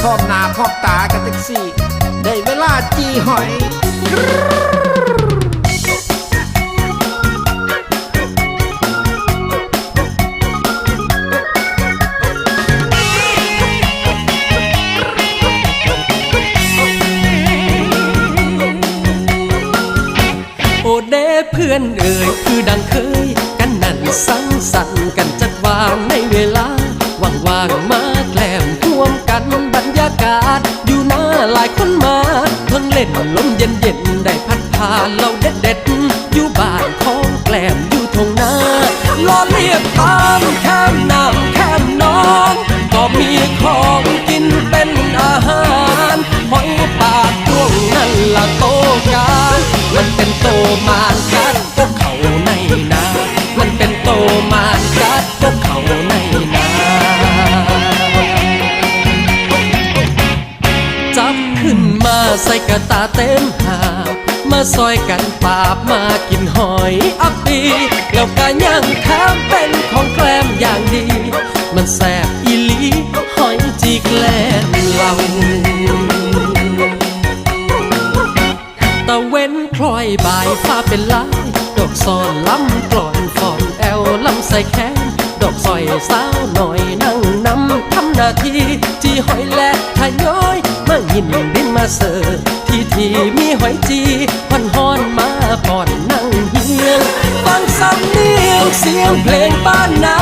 พร้อมหน้าพร้อมตากันจังสี่ ได้เวลาจีหอยโอเดเพื่อนเอ่ยคือดังเคยกันนั่นสัง กาศ อยู่หน้าหลายคนมาเพิ่งเล่นลมเย็นๆได้พัดพาเราเด็ดๆอยู่บ้านของแกล้มอยู่ทงนาล้อเลียบตามแคมน้ำแคมน้องก็มีของกินเป็นอาหารหอยปากพวงนั่นละโตการมันเป็นโตมานกัดพวกเขาในนามันเป็นโตมาน จับขึ้นมาใส่กระตาเต็มหามาซอยกันปาบมากินหอยอับปีแล้วก็ย่างแถมเป็นของแกล้มอย่างดี มันแสบอีลีหอยจีแกล้มเราตะเว้นคล้อยบ่ายฟ้าเป็นลายดอกซอนล้ำกลอนฟอนแอลล้ำใส่แขนดอกซอยสาวหน่อยนั่งนำทำหน้าที่จีหอยและทยอ กินดินมาเสิร์ที่ที่มีหอยจีพันฮอนมาป่อนนั่งเฮียง ฟังสำเนียงเสียงเพลงบ้านนา